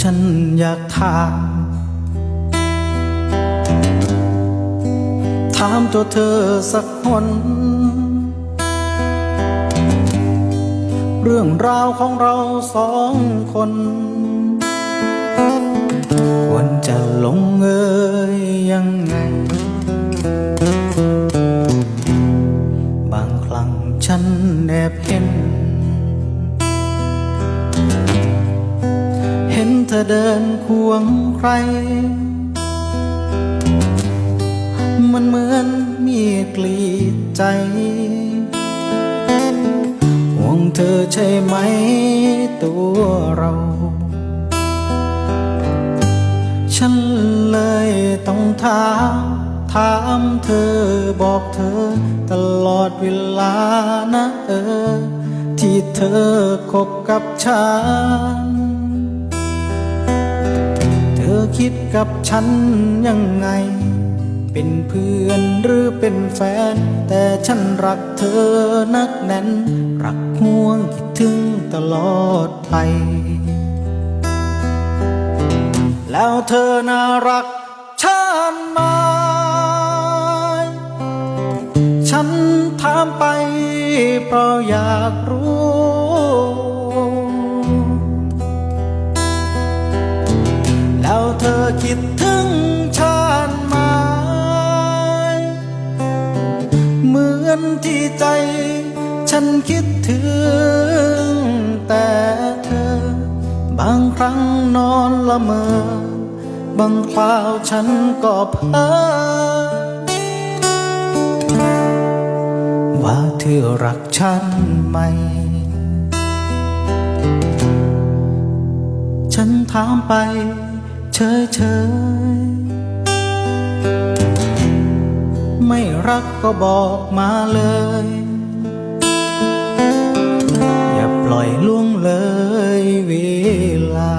ฉันอยากถามถามตัวเธอสักคน เรื่องราวของเราสองคน ควรจะลงเอยยังไง บางครั้งฉันแอบเห็น ธอเดินควงใคร มันเหมือนมีกลีดใจห่วงเธอใช่ไหมตัวเรา ฉันเลยต้องถามถามเธอบอกเธอตลอดเวลานะเออ ที่เธอคบกับฉัน คิดกับฉันยังไง เป็นเพื่อนหรือเป็นแฟน แต่ฉันรักเธอนักแน่น รักห่วงคิดถึงตลอดไป แล้วเธอน่ารักฉันไหมฉันถามไปเพราะอยากรู้ คิดถึงฉันไหมเหมือนที่ใจ ฉันคิดถึง แต่เธอ บางครั้งนอนละเมอบางคราวฉันก็เพ้อว่าเธอรักฉันไหม ฉันถามไป ยเฉยไม่รักก็บอกมาเลย อย่าปล่อยล่วงเลยเวลา